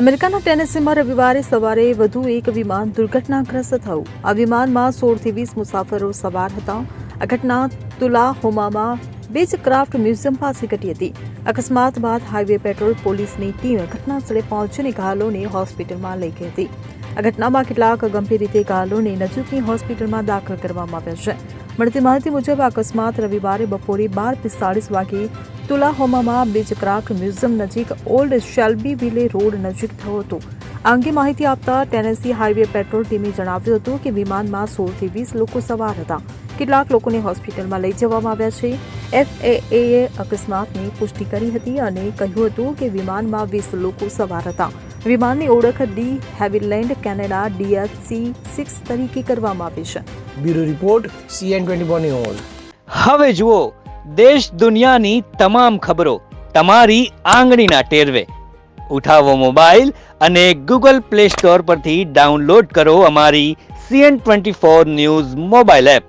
અમેરિકાના ટેનેસીમાં રવિવારે સવારે વધુ એક વિમાન દુર્ઘટનાગ્રસ્ત થયું. આ વિમાનમાં સોળથી વીસ મુસાફરો સવાર હતા. આ ઘટના તુલાહોમામાં બીચ ક્રાફ્ટ મ્યુઝિયમ પાસે ઘટી હતી. અકસ્માત બાદ હાઈવે પેટ્રોલ પોલીસની ટીમ ઘટનાસ્થળે પહોંચીને ઘાયલોને હોસ્પિટલમાં લઈ ગઈ હતી. આ ઘટનામાં કેટલાક ગંભીર રીતે ઘાયલોને નજીકની હોસ્પિટલમાં દાખલ કરવામાં આવ્યા છે. મળતી માહિતી મુજબ અકસ્માત રવિવારે બપોરે બાર પિસ્તાળીસ વાગે તુલાહોમામાં બીચક્રાફ્ટ મ્યુઝિયમ નજીક ઓલ્ડ શેલ્બી વિલે રોડ નજીક થયો હતો. આ અંગે માહિતી આપતા ટેનેસી હાઈવે પેટ્રોલ ટીમે જણાવ્યું હતું કે વિમાનમાં સોળથી વીસ લોકો સવાર હતા. કેટલાક લોકોને હોસ્પિટલમાં લઈ જવામાં આવ્યા છે. એફએએ અકસ્માતની પુષ્ટિ કરી હતી અને કહ્યું હતું કે વિમાનમાં વીસ લોકો સવાર હતા. વિમાનની ઓળખ de Havilland Canada DHC six તરીકે કરવામાં આવી છે. Bureau report CN twenty news. હવે જુઓ દેશ દુનિયાની તમામ ખબરો તમારી આંગળીના ટેરવે. ઉઠાવો મોબાઈલ અને ગૂગલ પ્લે સ્ટોર પરથી ડાઉનલોડ કરો અમારી CN twenty four news mobile app.